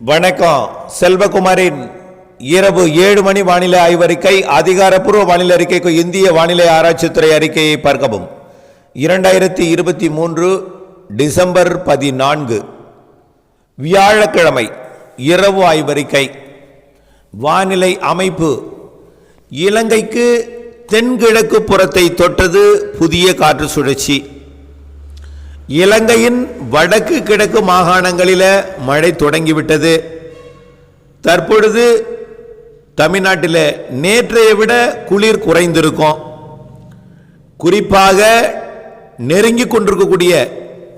வணக்கம். செல்வகுமாரின் இரவு ஏழு மணி வானிலை ஆய்வறிக்கை அதிகாரப்பூர்வ வானிலை அறிக்கைக்கு இந்திய வானிலை ஆராய்ச்சித்துறை அறிக்கையை பார்க்கவும். இரண்டாயிரத்தி இருபத்தி மூன்று டிசம்பர் பதினான்கு வியாழக்கிழமை இரவு ஆய்வறிக்கை. வானிலை அமைப்பு. இலங்கைக்கு தென்கிழக்கு புறத்தை தொட்டது புதிய காற்று சுழற்சி. இலங்கையின் வடக்கு கிழக்கு மாகாணங்களில் மழை தொடங்கிவிட்டது. தற்பொழுது தமிழ்நாட்டில் நேற்றைய விட குளிர் குறைந்திருக்கும். குறிப்பாக நெருங்கி கொண்டிருக்கக்கூடிய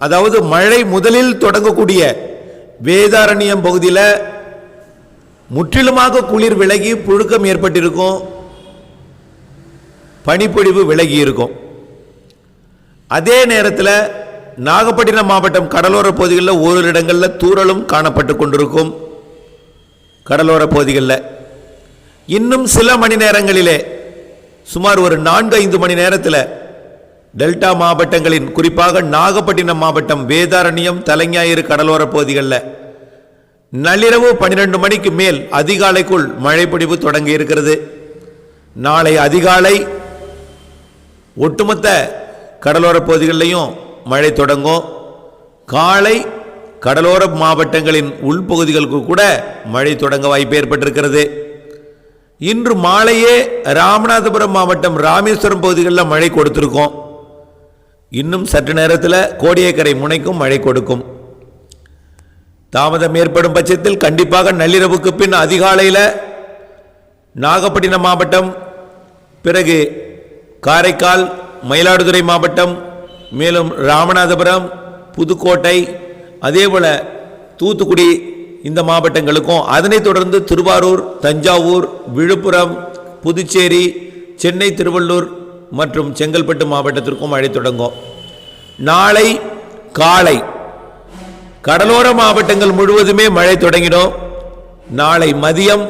அதாவது மழை முதலில் தொடங்கக்கூடிய வேதாரண்யம் பகுதியில் முற்றிலுமாக குளிர் விலகி புழுக்கம் ஏற்பட்டிருக்கும். பனிப்பொழிவு விலகி இருக்கும் அதே நேரத்தில் நாகப்பட்டினம் மாவட்டம் கடலோர பகுதிகளில் ஓரிரு இடங்களில் தூறலும் காணப்பட்டு கொண்டிருக்கும். கடலோர பகுதிகளில். இன்னும் சில மணி நேரங்களிலே சுமார் ஒரு நான்கு ஐந்து மணி நேரத்தில் டெல்டா மாவட்டங்களின் குறிப்பாக நாகப்பட்டினம் மாவட்டம் வேதாரண்யம் தலைஞாயிறு கடலோர பகுதிகளில் நள்ளிரவு பன்னிரண்டு மணிக்கு மேல் அதிகாலைக்குள் மழைப்பொழிவு தொடங்கி இருக்கிறது. நாளை அதிகாலை ஒட்டுமொத்த கடலோர பகுதிகளிலையும் மழை தொடங்கும் காலை கடலோர மாவட்டங்களின் உள்பகுதிகளுக்கு கூட மழை தொடங்க வாய்ப்பு ஏற்பட்டிருக்கிறது. இன்று மாலையே ராமநாதபுரம் மாவட்டம் ராமேஸ்வரம் பகுதிகளில் மழை கொடுத்துருக்கோம். இன்னும் சற்று நேரத்தில் கோடியக்கரை முனைக்கும் மழை கொடுக்கும். தாமதம் ஏற்படும் பட்சத்தில் கண்டிப்பாக நள்ளிரவுக்கு பின் அதிகாலையில் நாகப்பட்டினம் மாவட்டம் பிறகு காரைக்கால் மயிலாடுதுறை மாவட்டம் மேலும் ராமநாதபுரம் புதுக்கோட்டை அதேபோல் தூத்துக்குடி இந்த மாவட்டங்களுக்கும் அதனைத் தொடர்ந்து திருவாரூர் தஞ்சாவூர் விழுப்புரம் புதுச்சேரி சென்னை திருவள்ளூர் மற்றும் செங்கல்பட்டு மாவட்டத்திற்கும் மழை தொடங்கும் நாளை காலை கடலோர மாவட்டங்கள் முழுவதுமே மழை தொடங்கிடும். நாளை மதியம்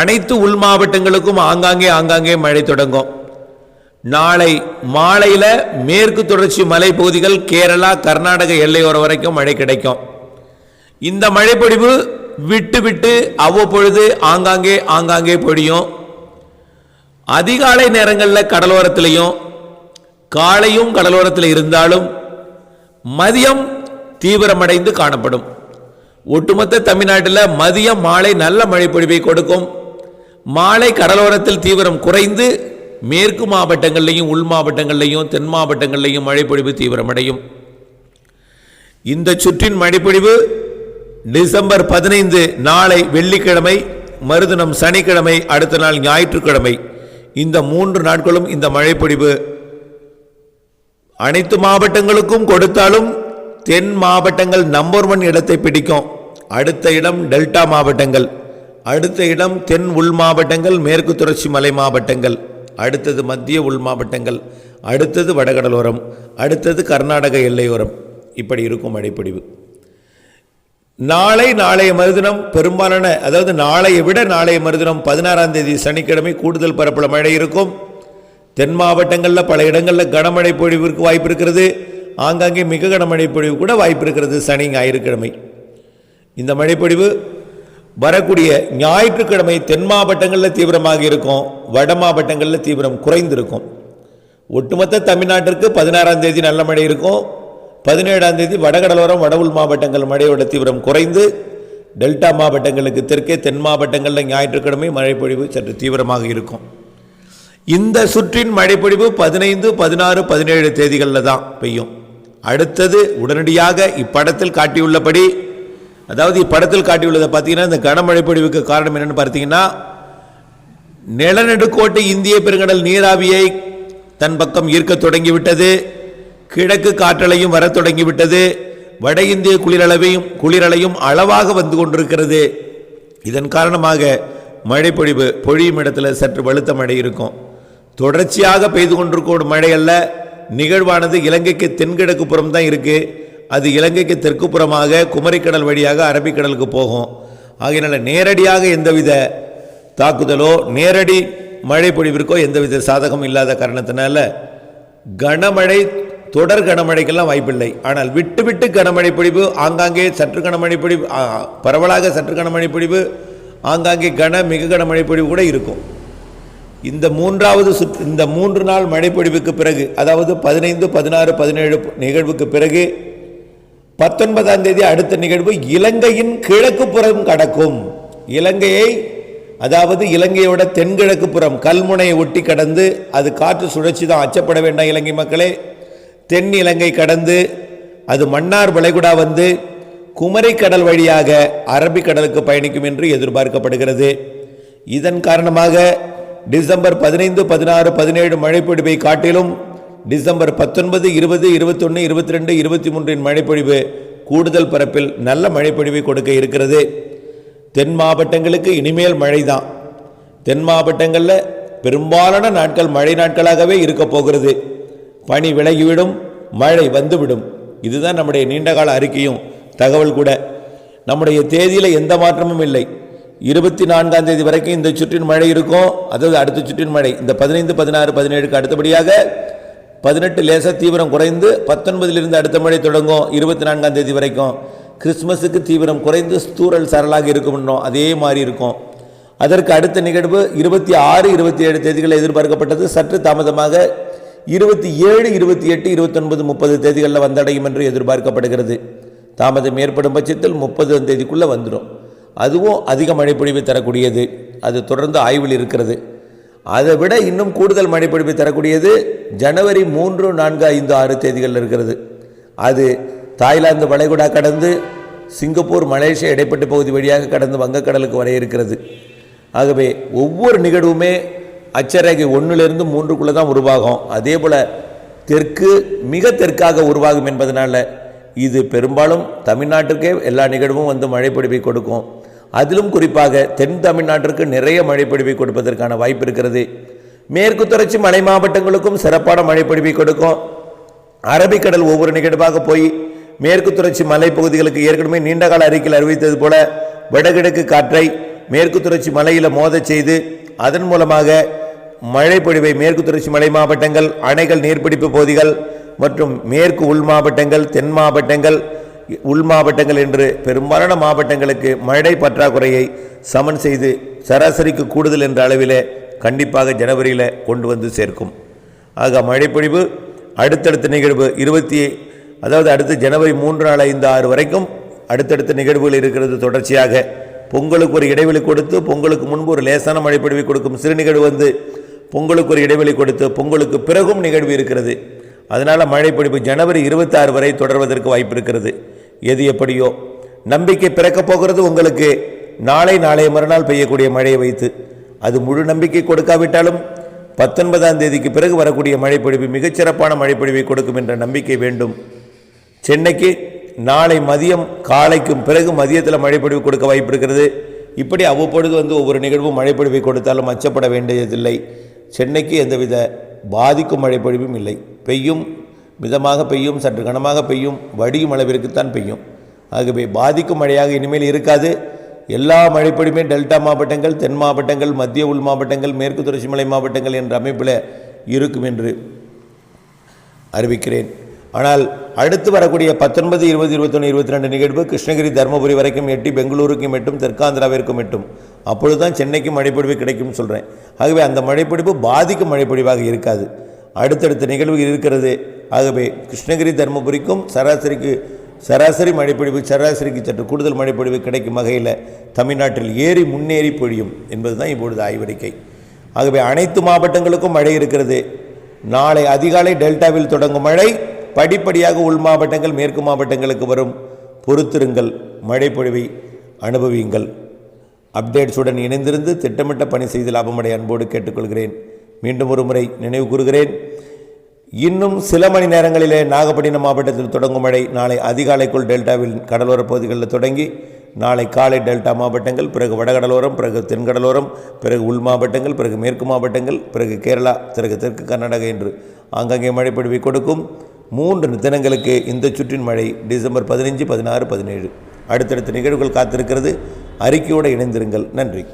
அனைத்து உள் மாவட்டங்களுக்கும் ஆங்காங்கே ஆங்காங்கே மழை தொடங்கும். நாளை மாலையில் மேற்கு தொடர்ச்சி மலைப்பகுதிகள் கேரளா கர்நாடக எல்லையோரம் வரைக்கும் மழை கிடைக்கும். இந்த மழைப்பொழிவு விட்டு விட்டு அவ்வப்பொழுது ஆங்காங்கே ஆங்காங்கே பொழியும். அதிகாலை நேரங்களில் கடலோரத்திலையும் காலையும் கடலோரத்தில் இருந்தாலும் மதியம் தீவிரமடைந்து காணப்படும். ஒட்டுமொத்த தமிழ்நாட்டில் மதியம் மாலை நல்ல மழைப்பொழிவை கொடுக்கும். மாலை கடலோரத்தில் தீவிரம் குறைந்து மேற்கு மாவட்டங்கள்லையும் உள் மாவட்டங்கள்லையும் தென் மாவட்டங்கள்லையும் மழைப்பொழிவு தீவிரமடையும். இந்த சுற்றின் மழைப்பொழிவு டிசம்பர் பதினைந்து நாளை வெள்ளிக்கிழமை மறுதினம் சனிக்கிழமை அடுத்த நாள் ஞாயிற்றுக்கிழமை. இந்த மூன்று நாட்களும் இந்த மழைப்பொழிவு. அனைத்து மாவட்டங்களுக்கும் கொடுத்தாலும் தென் மாவட்டங்கள் நம்பர் ஒன் இடத்தை பிடிக்கும். அடுத்த இடம் டெல்டா மாவட்டங்கள். அடுத்த இடம் தென் உள் மாவட்டங்கள் மேற்கு தொடர்ச்சி மலை மாவட்டங்கள். அடுத்தது மத்திய உள் மாவட்டங்கள் அடுத்தது வடகடலோரம் அடுத்தது கர்நாடக எல்லையோரம். இப்படி இருக்கும் மழைப்பொழிவு நாளை நாளைய மறுதினம் பெரும்பாலான அதாவது நாளைய விட நாளைய மறுதினம் பதினாறாம் தேதி சனிக்கிழமை கூடுதல் பரப்பள மழை இருக்கும். தென் மாவட்டங்களில் பல இடங்களில் கனமழை பொழிவிற்கு வாய்ப்பு இருக்கிறது. ஆங்காங்கே மிக கனமழை பொழிவு கூட வாய்ப்பு இருக்கிறது சனி ஞாயிற்றுக்கிழமை இந்த மழைப்பொழிவு வரக்கூடிய ஞாயிற்றுக்கிழமை தென் மாவட்டங்களில் தீவிரமாக இருக்கும் வட மாவட்டங்களில் தீவிரம் குறைந்திருக்கும். ஒட்டுமொத்த தமிழ்நாட்டிற்கு பதினாறாம் தேதி நல்ல மழை இருக்கும். பதினேழாம் தேதி வடகடலோரம் வட உள் மாவட்டங்கள் மழையோட தீவிரம் குறைந்து டெல்டா மாவட்டங்களுக்கு தெற்கே தென் மாவட்டங்களில் ஞாயிற்றுக்கிழமை மழைப்பொழிவு சற்று தீவிரமாக இருக்கும். இந்த சுற்றின் மழைப்பொழிவு பதினைந்து பதினாறு பதினேழு தேதிகளில் தான் பெய்யும். அடுத்தது உடனடியாக இப்படத்தில் காட்டியுள்ளபடி அதாவது இப்படத்தில் காட்டியுள்ளதை பார்த்தீங்கன்னா இந்த கனமழை பொழிவுக்கு காரணம் என்னென்னு பார்த்தீங்கன்னா நிலநடுக்கோட்டை இந்திய பெருங்கடல் நீராவியை தன் பக்கம் ஈர்க்க தொடங்கிவிட்டது கிழக்கு காற்றலையும் வரத் தொடங்கிவிட்டது வட இந்திய குளிரளவையும் குளிரலையும் அளவாக வந்து கொண்டிருக்கிறது. இதன் காரணமாக மழை பொழிவு பொழியும் இடத்துல சற்று வலுத்த மழை இருக்கும். தொடர்ச்சியாக பெய்து கொண்டிருக்கும் மழை அல்ல நிகழ்வானது இலங்கைக்கு தென்கிழக்கு புறம் தான் இருக்குது அது இலங்கைக்கு தெற்கு புறமாக குமரிக்கடல் வழியாக அரபிக்கடலுக்கு போகும். ஆகையினால் நேரடியாக எந்தவித தாக்குதலோ நேரடி மழை பொழிவிற்கோ எந்தவித சாதகம் இல்லாத காரணத்தினால கனமழை தொடர் கனமழைக்கெல்லாம் வாய்ப்பில்லை. ஆனால் விட்டு விட்டு கனமழை பொழிவு ஆங்காங்கே சற்று கனமழை பொழிவு பரவலாக சற்று கனமழை பொழிவு ஆங்காங்கே கன மிக கனமழை பொழிவு கூட இருக்கும். இந்த மூன்றாவது சுற்று இந்த மூன்று நாள் மழைப்பொழிவுக்கு பிறகு அதாவது பதினைந்து பதினாறு பதினேழு நிகழ்வுக்கு பிறகு பத்தொன்பதாம் தேதி அடுத்த நிகழ்வு இலங்கையின் கிழக்கு புறம் கடக்கும். இலங்கையை அதாவது இலங்கையோட தென்கிழக்கு புறம் கல்முனையை ஒட்டி கடந்து அது காற்று சுழற்சி தான் அச்சப்பட வேண்டாம் இலங்கை மக்களே. தென் இலங்கை கடந்து அது மன்னார் வளைகுடா வந்து குமரி கடல் வழியாக அரபிக்கடலுக்கு பயணிக்கும் என்று எதிர்பார்க்கப்படுகிறது. இதன் காரணமாக டிசம்பர் பதினைந்து பதினாறு பதினேழு மழைப்பொழிவை காட்டிலும் டிசம்பர் பத்தொன்பது இருபது இருபத்தொன்று இருபத்தி ரெண்டு இருபத்தி மூன்றின் மழைப்பொழிவு கூடுதல் பரப்பில் நல்ல மழைப்பொழிவை கொடுக்க இருக்கிறது. தென் மாவட்டங்களுக்கு இனிமேல் மழை தான் தென் மாவட்டங்களில் பெரும்பாலான நாட்கள் மழை நாட்களாகவே இருக்க போகிறது. பனி விலகிவிடும் மழை வந்துவிடும். இதுதான் நம்முடைய நீண்டகால அறிக்கையும் தகவல் கூட. நம்முடைய தேதியில் எந்த மாற்றமும் இல்லை. இருபத்தி நான்காம் தேதி வரைக்கும் இந்த சுற்றின் மழை இருக்கும் அதாவது அடுத்த சுற்றின் மழை. இந்த பதினைந்து பதினாறு பதினேழுக்கு அடுத்தபடியாக பதினெட்டு லேச தீவிரம் குறைந்து பத்தொன்பதிலிருந்து அடுத்த மழை தொடங்கும் இருபத்தி நான்காம் தேதி வரைக்கும். கிறிஸ்மஸுக்கு தீவிரம் குறைந்து ஸ்தூரல் சரளாக இருக்கும்னோம் அதே மாதிரி இருக்கும். அதற்கு அடுத்த நிகழ்வு இருபத்தி ஆறு இருபத்தி ஏழு தேதிகளில் எதிர்பார்க்கப்பட்டது. சற்று தாமதமாக இருபத்தி ஏழு இருபத்தி எட்டு இருபத்தொன்பது முப்பது தேதிகளில் வந்தடையும் என்று எதிர்பார்க்கப்படுகிறது. தாமதம் ஏற்படும் பட்சத்தில் முப்பது தேதிக்குள்ளே வந்துடும். அதுவும் அதிக மழைப்பொழிவு தரக்கூடியது. அது தொடர்ந்து ஆய்வில் இருக்கிறது. அதை விட இன்னும் கூடுதல் மழைப்பொழிவு தரக்கூடியது ஜனவரி மூன்று நான்கு ஐந்து ஆறு தேதிகளில் இருக்கிறது. அது தாய்லாந்து வளைகுடா கடந்து சிங்கப்பூர் மலேசியா இடைப்பட்ட பகுதி வழியாக கடந்து வங்கக்கடலுக்கு வர இருக்கிறது. ஆகவே ஒவ்வொரு நிகழ்வுமே அச்சரேகை ஒன்றிலிருந்து மூன்றுக்குள்ளே தான் உருவாகும். அதே போல் தெற்கு மிக தெற்காக உருவாகும் என்பதனால இது பெரும்பாலும் தமிழ்நாட்டுக்கே எல்லா நிகழ்வும் வந்து மழைப்பிடிப்பை கொடுக்கும். அதிலும் குறிப்பாக தென் தமிழ்நாட்டிற்கு நிறைய மழைப்பொழிவை கொடுப்பதற்கான வாய்ப்பு இருக்கிறது. மேற்கு தொடர்ச்சி மலை மாவட்டங்களுக்கும் சிறப்பான மழைப்பொழிவை கொடுக்கும். அரபிக்கடல் ஒவ்வொரு நிகழ்வாக போய் மேற்கு தொடர்ச்சி மலைப்பகுதிகளுக்கு ஏற்கனவே நீண்டகால அறிக்கையில் அறிவித்தது போல வடகிழக்கு காற்றை மேற்கு தொடர்ச்சி மலையில் மோதச் செய்து அதன் மூலமாக மழைப்பொழிவை மேற்கு தொடர்ச்சி மலை மாவட்டங்கள் அணைகள் நீர்பிடிப்பு பகுதிகள் மற்றும் மேற்கு உள் மாவட்டங்கள் தென் மாவட்டங்கள் உள் மாவட்டங்கள் என்று பெரும்பாலான மாவட்டங்களுக்கு மழை பற்றாக்குறையை சமன் செய்து சராசரிக்கு கூடுதல் என்ற அளவிலே கண்டிப்பாக ஜனவரியில் கொண்டு வந்து சேர்க்கும். ஆக மழைப்பொழிவு அடுத்தடுத்த நிகழ்வு இருபத்தி அதாவது அடுத்து ஜனவரி மூன்று நாள் ஐந்து ஆறு வரைக்கும் அடுத்தடுத்த நிகழ்வுகள் இருக்கிறது. தொடர்ச்சியாக பொங்கலுக்கு ஒரு இடைவெளி கொடுத்து பொங்கலுக்கு முன்பு ஒரு லேசான மழைப்பொழிவை கொடுக்கும் சிறு நிகழ்வு வந்து பொங்கலுக்கு ஒரு இடைவெளி கொடுத்து பொங்கலுக்கு பிறகும் நிகழ்வு இருக்கிறது. அதனால் மழைப்பொழிவு ஜனவரி இருபத்தாறு வரை தொடர்வதற்கு வாய்ப்பு இருக்கிறது. எது எப்படியோ. நம்பிக்கை பிறக்கப் போகிறது உங்களுக்கு. நாளை நாளைய மறுநாள் பெய்யக்கூடிய மழையை வைத்து. அது முழு நம்பிக்கை கொடுக்காவிட்டாலும் பத்தொன்பதாம் தேதிக்கு பிறகு வரக்கூடிய மழைப்பொழிவு மிகச்சிறப்பான மழைப்பொழிவை கொடுக்கும் என்ற நம்பிக்கை வேண்டும். சென்னைக்கு நாளை மதியம் காலைக்கும் பிறகு மதியத்தில் மழைப்பொழிவு கொடுக்க வாய்ப்பு இருக்கிறது. இப்படி அவ்வப்பொழுது வந்து ஒவ்வொரு நிகழ்வும் மழைப்பொழிவை கொடுத்தாலும் அச்சப்பட வேண்டியதில்லை. சென்னைக்கு எந்தவித பாதிக்கும் மழைப்பொழிவும் இல்லை. பெய்யும் மிதமாக பெய்யும் சற்று கனமாக பெய்யும் வடியும் அளவிற்குத்தான் பெய்யும். ஆகவே பாதிக்கும் மழையாக இனிமேல் இருக்காது. எல்லா மழைப்படியுமே டெல்டா மாவட்டங்கள் தென் மாவட்டங்கள் மத்திய உள் மாவட்டங்கள் மேற்கு தொடர்ச்சி மலை மாவட்டங்கள் என்ற அமைப்பில் இருக்கும் என்று அறிவிக்கிறேன். ஆனால் அடுத்து வரக்கூடிய பத்தொன்பது இருபது இருபத்தொன்று இருபத்தி ரெண்டு நிகழ்வு கிருஷ்ணகிரி தருமபுரி வரைக்கும் எட்டி பெங்களூருக்கும் எட்டும் தெற்காந்திராவிற்கும் எட்டும். அப்பொழுது தான் சென்னைக்கும் மழைப்பொழிவு கிடைக்கும்னு சொல்கிறேன் ஆகவே அந்த மழைப்பொழிவு பாதிக்கும் மழைப்பொழிவாக இருக்காது. அடுத்தடுத்த நிகழ்வு இருக்கிறது. ஆகவே கிருஷ்ணகிரி தருமபுரிக்கும் சராசரிக்கு சராசரி மழைப்பொழிவு சராசரிக்கு சற்று கூடுதல் மழைப்பொழிவு கிடைக்கும் வகையில் தமிழ்நாட்டில் ஏறி முன்னேறி பொழியும் என்பது தான் இப்பொழுது ஆய்வறிக்கை. ஆகவே அனைத்து மாவட்டங்களுக்கும் மழை இருக்கிறது. நாளை அதிகாலை டெல்டாவில் தொடங்கும் மழை படிப்படியாக உள் மாவட்டங்கள் மேற்கு மாவட்டங்களுக்கு வரும். பொறுத்திருங்கள் மழைப்பொழிவை அனுபவியுங்கள். அப்டேட்ஸுடன் இணைந்திருந்து திட்டமிட்ட பணி செய்து லாபமடை அன்போடு கேட்டுக்கொள்கிறேன். மீண்டும் ஒரு முறை நினைவு கூறுகிறேன். இன்னும் சில மணி நேரங்களிலே நாகப்பட்டினம் மாவட்டத்தில் தொடங்கும் மழை நாளை அதிகாலைக்குள் டெல்டாவில் கடலோரப் பகுதிகளில் தொடங்கி நாளை காலை டெல்டா மாவட்டங்கள் பிறகு வடகடலோரம் பிறகு தென்கடலோரம் பிறகு உள் மாவட்டங்கள் பிறகு மேற்கு மாவட்டங்கள் பிறகு கேரளா பிறகு தெற்கு கர்நாடகா என்று ஆங்காங்கே மழை பொழிவை கொடுக்கும். மூன்று தினங்களுக்கு இந்த சுற்றின் மழை டிசம்பர் பதினைஞ்சு பதினாறு பதினேழு. அடுத்தடுத்த நிகழ்வுகள் காத்திருக்கிறது. அறிக்கையோடு இணைந்திருங்கள். நன்றி.